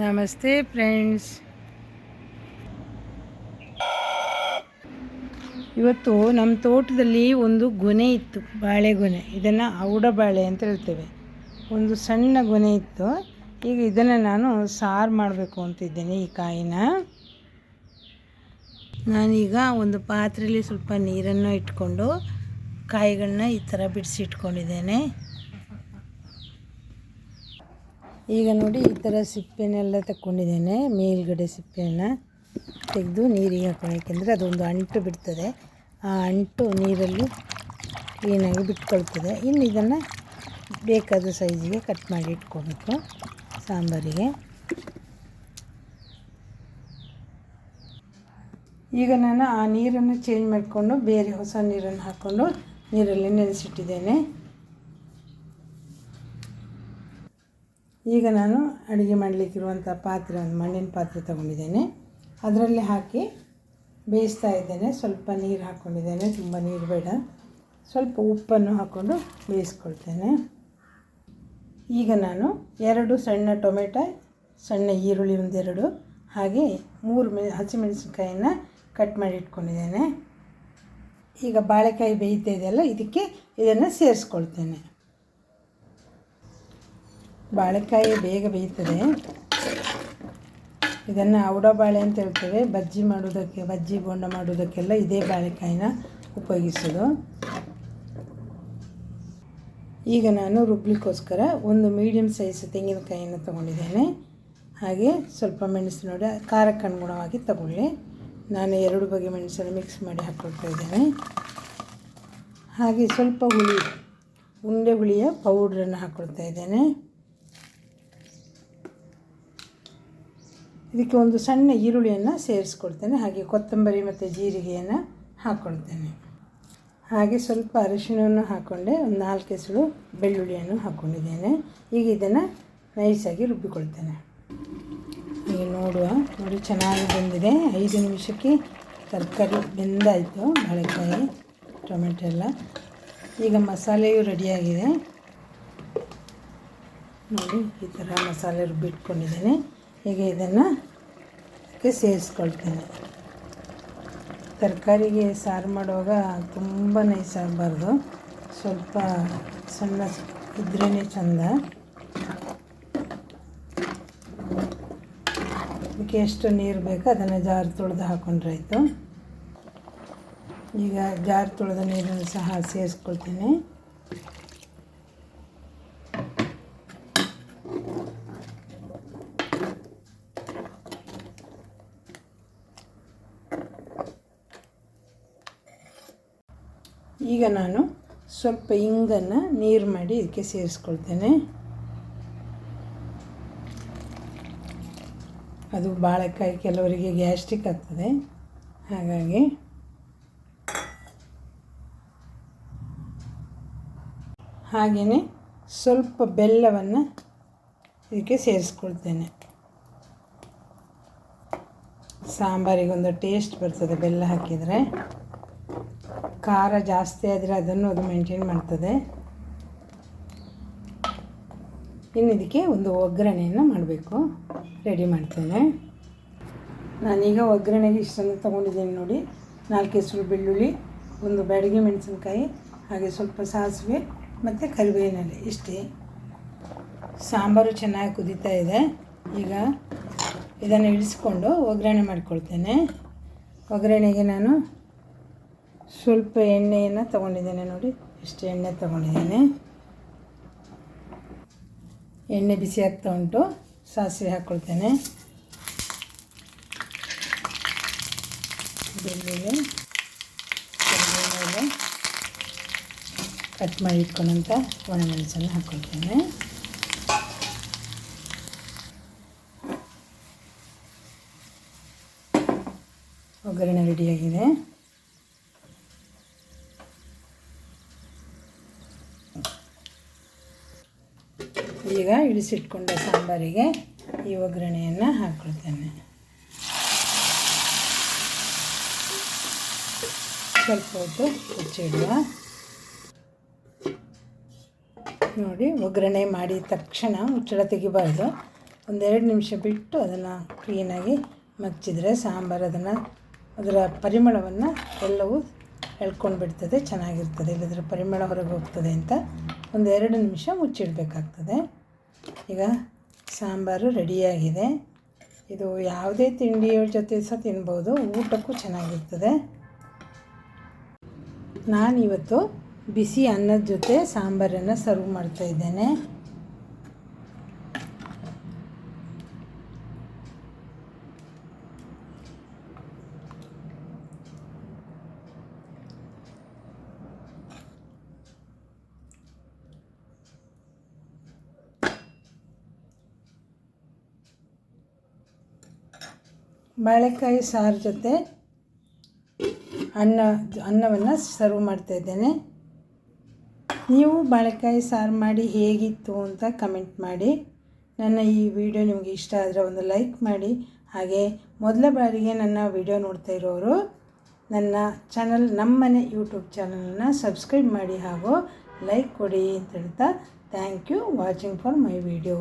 ನಮಸ್ತೆ ಫ್ರೆಂಡ್ಸ್. ಇವತ್ತು ನಮ್ಮ ತೋಟದಲ್ಲಿ ಒಂದು ಗೊನೆ ಇತ್ತು ಬಾಳೆಗೊನೆ ಇದನ್ನು ಔಡ ಬಾಳೆ ಅಂತ ಹೇಳ್ತೇವೆ. ಒಂದು ಸಣ್ಣ ಗೊನೆ ಇತ್ತು. ಈಗ ಇದನ್ನು ನಾನು ಸಾರು ಮಾಡಬೇಕು ಅಂತಿದ್ದೇನೆ ಈ ಕಾಯಿನ. ನಾನೀಗ ಒಂದು ಪಾತ್ರೆಯಲ್ಲಿ ಸ್ವಲ್ಪ ನೀರನ್ನು ಇಟ್ಕೊಂಡು ಕಾಯಿಗಳನ್ನ ಈ ಥರ ಬಿಡಿಸಿ ಇಟ್ಕೊಂಡಿದ್ದೇನೆ ಈಗ ನೋಡಿ ಈ ಥರ ಸಿಪ್ಪೆನೆಲ್ಲ ತಗೊಂಡಿದ್ದೇನೆ ಮೇಲ್ಗಡೆ ಸಿಪ್ಪೆಯನ್ನು ತೆಗೆದು ನೀರಿಗೆ ಹಾಕೋಣ. ಯಾಕೆಂದರೆ ಅದೊಂದು ಅಂಟು ಬಿಡ್ತದೆ. ಆ ಅಂಟು ನೀರಲ್ಲಿ ಕ್ಲೀನಾಗಿ ಬಿಟ್ಕೊಳ್ತದೆ. ಇನ್ನು ಇದನ್ನು ಬೇಕಾದ ಸೈಜಿಗೆ ಕಟ್ ಮಾಡಿ ಇಟ್ಕೋಬೇಕು ಸಾಂಬಾರಿಗೆ. ಈಗ ನಾನು ಆ ನೀರನ್ನು ಚೇಂಜ್ ಮಾಡಿಕೊಂಡು ಬೇರೆ ಹೊಸ ನೀರನ್ನು ಹಾಕ್ಕೊಂಡು ನೀರಲ್ಲಿ ನೆನೆಸಿಟ್ಟಿದ್ದೇನೆ. ಈಗ ನಾನು ಅಡುಗೆ ಮಾಡಲಿಕ್ಕಿರುವಂಥ ಪಾತ್ರೆ, ಒಂದು ಮಣ್ಣಿನ ಪಾತ್ರೆ ತಗೊಂಡಿದ್ದೇನೆ. ಅದರಲ್ಲಿ ಹಾಕಿ ಬೇಯಿಸ್ತಾ ಇದ್ದೇನೆ. ಸ್ವಲ್ಪ ನೀರು ಹಾಕ್ಕೊಂಡಿದ್ದೇನೆ ತುಂಬ ನೀರು ಬೇಡ. ಸ್ವಲ್ಪ ಉಪ್ಪನ್ನು ಹಾಕ್ಕೊಂಡು ಬೇಯಿಸ್ಕೊಳ್ತೇನೆ. ಈಗ ನಾನು ಎರಡು ಸಣ್ಣ ಟೊಮೆಟೊ, ಸಣ್ಣ ಈರುಳ್ಳಿ ಒಂದೆರಡು, ಹಾಗೆ ಮೂರು ಮೆ ಹಸಿಮೆಣಸಿನ್ಕಾಯನ್ನು ಕಟ್ ಮಾಡಿ ಇಟ್ಕೊಂಡಿದ್ದೇನೆ. ಈಗ ಬಾಳೆಕಾಯಿ ಬೇಯ್ತಾ ಇದೆಯಲ್ಲ, ಇದಕ್ಕೆ ಇದನ್ನು ಸೇರಿಸ್ಕೊಳ್ತೇನೆ. ಬಾಳೆಕಾಯಿ ಬೇಗ ಬೇಯ್ತದೆ. ಇದನ್ನು ಔಡ ಬಾಳೆ ಅಂತ ಹೇಳ್ತೇವೆ. ಬಜ್ಜಿ ಮಾಡೋದಕ್ಕೆ ಬಜ್ಜಿ ಬೋಂಡ ಮಾಡೋದಕ್ಕೆಲ್ಲ ಇದೇ ಬಾಳೆಕಾಯಿನ ಉಪಯೋಗಿಸೋದು. ಈಗ ನಾನು ರುಬ್ಲಿಕ್ಕೋಸ್ಕರ ಒಂದು ಮೀಡಿಯಮ್ ಸೈಜ್ ತೆಂಗಿನಕಾಯಿಯನ್ನು ತೊಗೊಂಡಿದ್ದೇನೆ. ಹಾಗೆ ಸ್ವಲ್ಪ ಮೆಣಸು ನೋಡಿ ಖಾರಕ್ಕೆ ಅನುಗುಣವಾಗಿ ತಗೊಳ್ಳಿ. ನಾನು ಎರಡು ಬಗೆ ಮೆಣಸನ್ನು ಮಿಕ್ಸ್ ಮಾಡಿ ಹಾಕ್ಕೊಳ್ತಾ ಇದ್ದೇನೆ. ಹಾಗೆ ಸ್ವಲ್ಪ ಹುಳಿ, ಉಂಡೆ ಹುಳಿಯ ಪೌಡ್ರನ್ನು ಹಾಕ್ಕೊಳ್ತಾ ಇದ್ದೇನೆ. ಇದಕ್ಕೆ ಒಂದು ಸಣ್ಣ ಈರುಳ್ಳಿಯನ್ನು ಸೇರಿಸ್ಕೊಳ್ತೇನೆ ಹಾಗೆ ಕೊತ್ತಂಬರಿ ಮತ್ತು ಜೀರಿಗೆಯನ್ನು ಹಾಕ್ಕೊಳ್ತೇನೆ ಹಾಗೆ ಸ್ವಲ್ಪ ಅರಿಶಿಣವನ್ನು ಹಾಕ್ಕೊಂಡೆ ಒಂದು ನಾಲ್ಕು ಹೆಸರು ಬೆಳ್ಳುಳ್ಳಿಯನ್ನು ಹಾಕ್ಕೊಂಡಿದ್ದೇನೆ ಈಗ ಇದನ್ನು ನೈಸಾಗಿ ರುಬ್ಬಿಕೊಳ್ತೇನೆ. ಈಗ ನೋಡುವ, ನೋಡಿ ಚೆನ್ನಾಗಿ ಬಂದಿದೆ. ಐದು ನಿಮಿಷಕ್ಕೆ ತರಕಾರಿ ಬೆಂದಾಯಿತು, ಬಾಳೆಕಾಯಿ, ಟೊಮೆಟೊ ಎಲ್ಲ. ಈಗ ಮಸಾಲೆಯು ರೆಡಿಯಾಗಿದೆ. ನೋಡಿ ಈ ಥರ ಮಸಾಲೆ ರುಬ್ಬಿಟ್ಕೊಂಡಿದ್ದೇನೆ. ಈಗ ಇದನ್ನು ಸೇರಿಸ್ಕೊಳ್ತೀನಿ. ತರಕಾರಿಗೆ ಸಾರು ಮಾಡುವಾಗ ತುಂಬ ನೈಸ್ ಆಗಬಾರ್ದು. ಸ್ವಲ್ಪ ಸಣ್ಣ ಇದ್ರೇ ಚಂದ. ಅದಕ್ಕೆ ಎಷ್ಟು ನೀರು ಬೇಕೋ ಅದನ್ನು ಜಾರು ತೊಳೆದು ಹಾಕೊಂಡ್ರಾಯ್ತು ಈಗ ಜಾರು ತೊಳೆದ ನೀರನ್ನು ಸಹ ಸೇರಿಸ್ಕೊಳ್ತೀನಿ. ಈಗ ನಾನು ಸ್ವಲ್ಪ ಇಂಗನ್ನು ನೀರು ಮಾಡಿ ಇದಕ್ಕೆ ಸೇರಿಸ್ಕೊಳ್ತೇನೆ. ಅದು ಬಾಳೆಕಾಯಿ ಕೆಲವರಿಗೆ ಗ್ಯಾಸ್ಟ್ರಿಕ್ ಆಗ್ತದೆ. ಹಾಗಾಗಿ ಹಾಗೆಯೇ ಸ್ವಲ್ಪ ಬೆಲ್ಲವನ್ನು ಇದಕ್ಕೆ ಸೇರಿಸ್ಕೊಳ್ತೇನೆ. ಸಾಂಬಾರಿಗೊಂದು ಟೇಸ್ಟ್ ಬರ್ತದೆ ಬೆಲ್ಲ ಹಾಕಿದರೆ. ಖಾರ ಜಾಸ್ತಿ ಆದರೆ ಅದನ್ನು ಅದು ಮೇಂಟೈನ್ ಮಾಡ್ತದೆ. ಇನ್ನು ಇದಕ್ಕೆ ಒಂದು ಒಗ್ಗರಣೆಯನ್ನು ಮಾಡಬೇಕು. ರೆಡಿ ಮಾಡ್ತೇನೆ. ನಾನೀಗ ಒಗ್ಗರಣೆಗೆ ಇಷ್ಟನ್ನು ತೊಗೊಂಡಿದ್ದೀನಿ ನೋಡಿ. ನಾಲ್ಕು ಹೆಸರು ಬೆಳ್ಳುಳ್ಳಿ, ಒಂದು ಬ್ಯಾಡಿಗೆ ಮೆಣಸಿನ್ಕಾಯಿ, ಹಾಗೆ ಸ್ವಲ್ಪ ಸಾಸಿವೆ ಮತ್ತು ಕರಿಬೇವಿನಲ್ಲಿ ಇಷ್ಟೇ. ಸಾಂಬಾರು ಚೆನ್ನಾಗಿ ಕುದೀತಾ ಇದೆ. ಈಗ ಇದನ್ನು ಇಳಿಸ್ಕೊಂಡು ಒಗ್ಗರಣೆ ಮಾಡ್ಕೊಳ್ತೇನೆ. ಒಗ್ಗರಣೆಗೆ ನಾನು ಸ್ವಲ್ಪ ಎಣ್ಣೆಯನ್ನು ತೊಗೊಂಡಿದ್ದೇನೆ ನೋಡಿ ಇಷ್ಟು ಎಣ್ಣೆ ತೊಗೊಂಡಿದ್ದೇನೆ. ಎಣ್ಣೆ ಬಿಸಿ ಆಗ್ತಾ ಉಂಟು, ಸಾಸಿವೆ ಹಾಕ್ಕೊಳ್ತೇನೆ ಬೆಳ್ಳುಳ್ಳಿ ಕಟ್ ಮಾಡಿ ಇಟ್ಕೊಂಡಂಥ ಒಣಮೆಣಸನ್ನು ಹಾಕ್ಕೊಳ್ತೇನೆ ಒಗ್ಗರಣೆ ರೆಡಿಯಾಗಿದೆ ಈಗ ಇಳಿಸಿಟ್ಕೊಂಡ ಸಾಂಬಾರಿಗೆ ಈ ಒಗ್ಗರಣೆಯನ್ನು ಹಾಕ್ಕೊಳ್ತೇನೆ ಸ್ವಲ್ಪ ಹೊತ್ತು ಮುಚ್ಚಿಡುವ ನೋಡಿ, ಒಗ್ಗರಣೆ ಮಾಡಿದ ತಕ್ಷಣ ಮುಚ್ಚಳ ತೆಗಿಬಾರ್ದು. ಒಂದೆರಡು ನಿಮಿಷ ಬಿಟ್ಟು ಅದನ್ನು ಕ್ಲೀನಾಗಿ ಮಚ್ಚಿದರೆ ಸಾಂಬಾರು ಅದನ್ನು, ಅದರ ಪರಿಮಳವನ್ನು ಎಲ್ಲವೂ ಎಳ್ಕೊಂಡು ಬಿಡ್ತದೆ ಚೆನ್ನಾಗಿರ್ತದೆ. ಇಲ್ಲದ್ರ ಪರಿಮಳ ಹೊರಗೆ ಹೋಗ್ತದೆ ಅಂತ ಒಂದು ಎರಡು ನಿಮಿಷ ಮುಚ್ಚಿಡಬೇಕಾಗ್ತದೆ. ಈಗ ಸಾಂಬಾರು ರೆಡಿಯಾಗಿದೆ. ಇದು ಯಾವುದೇ ತಿಂಡಿಯ ಜೊತೆ ಸಹ ತಿನ್ಬೋದು. ಊಟಕ್ಕೂ ಚೆನ್ನಾಗಿರ್ತದೆ. ನಾನಿವತ್ತು ಬಿಸಿ ಅನ್ನದ ಜೊತೆ ಸಾಂಬಾರನ್ನು ಸರ್ವ್ ಮಾಡ್ತಾ ಬಾಳೆಕಾಯಿ ಸಾರು ಜೊತೆ ಅನ್ನ, ಅನ್ನವನ್ನು ಸರ್ವ್ ಮಾಡ್ತಾ ಇದ್ದೇನೆ. ನೀವು ಬಾಳೆಕಾಯಿ ಸಾರು ಮಾಡಿ ಹೇಗಿತ್ತು ಅಂತ ಕಮೆಂಟ್ ಮಾಡಿ. ನನ್ನ ಈ ವಿಡಿಯೋ ನಿಮಗೆ ಇಷ್ಟ ಆದರೆ ಒಂದು ಲೈಕ್ ಮಾಡಿ. ಹಾಗೆ ಮೊದಲ ಬಾರಿಗೆ ನನ್ನ ವಿಡಿಯೋ ನೋಡ್ತಾ ಇರೋರು, ನನ್ನ ಚಾನಲ್ ನಮ್ಮನೆ ಯೂಟ್ಯೂಬ್ ಚಾನಲನ್ನು ಸಬ್ಸ್ಕ್ರೈಬ್ ಮಾಡಿ ಹಾಗೂ ಲೈಕ್ ಕೊಡಿ ಅಂತ ಹೇಳ್ತಾ thank you watching for my video